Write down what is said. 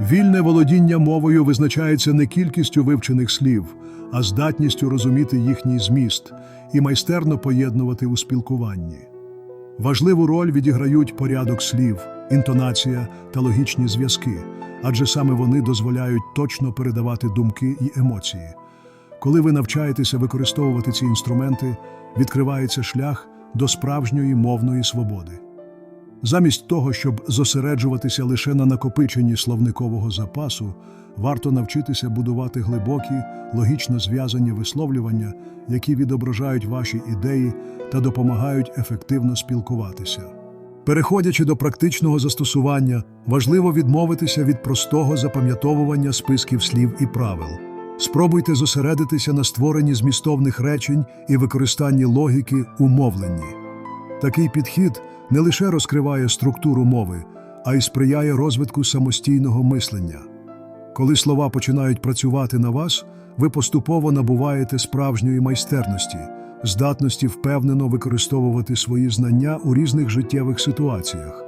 Вільне володіння мовою визначається не кількістю вивчених слів, а здатністю розуміти їхній зміст і майстерно поєднувати у спілкуванні. Важливу роль відіграють порядок слів, інтонація та логічні зв'язки, адже саме вони дозволяють точно передавати думки і емоції. Коли ви навчаєтеся використовувати ці інструменти, відкривається шлях до справжньої мовної свободи. Замість того, щоб зосереджуватися лише на накопиченні словникового запасу, варто навчитися будувати глибокі, логічно зв'язані висловлювання, які відображають ваші ідеї та допомагають ефективно спілкуватися. Переходячи до практичного застосування, важливо відмовитися від простого запам'ятовування списків слів і правил. Спробуйте зосередитися на створенні змістовних речень і використанні логіки у мовленні. Такий підхід не лише розкриває структуру мови, а й сприяє розвитку самостійного мислення. Коли слова починають працювати на вас, ви поступово набуваєте справжньої майстерності, здатності впевнено використовувати свої знання у різних життєвих ситуаціях.